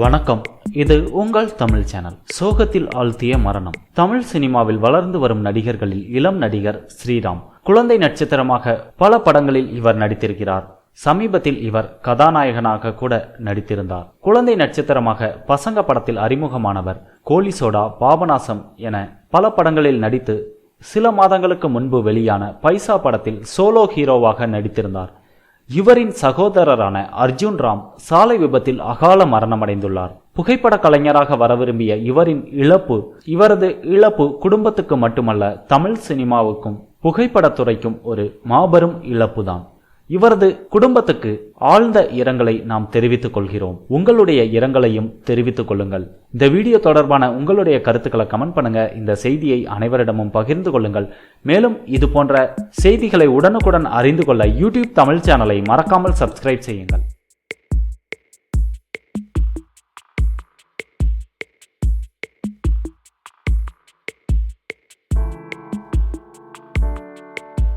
வணக்கம். இது உங்கள் தமிழ் சேனல். சோகத்தில் ஆழ்த்திய மரணம். தமிழ் சினிமாவில் வளர்ந்து வரும் நடிகர்களில் இளம் நடிகர் ஸ்ரீராம். குழந்தை நட்சத்திரமாக பல படங்களில் இவர் நடித்திருக்கிறார். சமீபத்தில் இவர் கதாநாயகனாக கூட நடித்திருந்தார். குழந்தை நட்சத்திரமாக பசங்க படத்தில் அறிமுகமானவர் கோலி சோடா பாபநாசம் என பல படங்களில் நடித்து சில மாதங்களுக்கு முன்பு வெளியான பைசா படத்தில் சோலோ ஹீரோவாக நடித்திருந்தார். இவரின் சகோதரரான அர்ஜுன் ராம் சாலை விபத்தில் அகால மரணமடைந்துள்ளார். புகைப்பட கலைஞராக வர விரும்பிய இவரின் இழப்பு இவரது இழப்பு குடும்பத்துக்கு மட்டுமல்ல தமிழ் சினிமாவுக்கும் புகைப்படத்துறைக்கும் ஒரு மாபெரும் இழப்புதான். இவரது குடும்பத்துக்கு ஆழ்ந்த இரங்கலை நாம் தெரிவித்துக் கொள்கிறோம். உங்களுடைய இரங்கலையும் தெரிவித்துக் கொள்ளுங்கள். இந்த வீடியோ தொடர்பான உங்களுடைய கருத்துக்களை கமெண்ட் பண்ணுங்க. இந்த செய்தியை அனைவரிடமும் பகிர்ந்து கொள்ளுங்கள். மேலும் இது போன்ற செய்திகளை உடனுக்குடன் அறிந்து கொள்ள யூடியூப் தமிழ் சேனலை மறக்காமல் சப்ஸ்கிரைப் செய்யுங்கள்.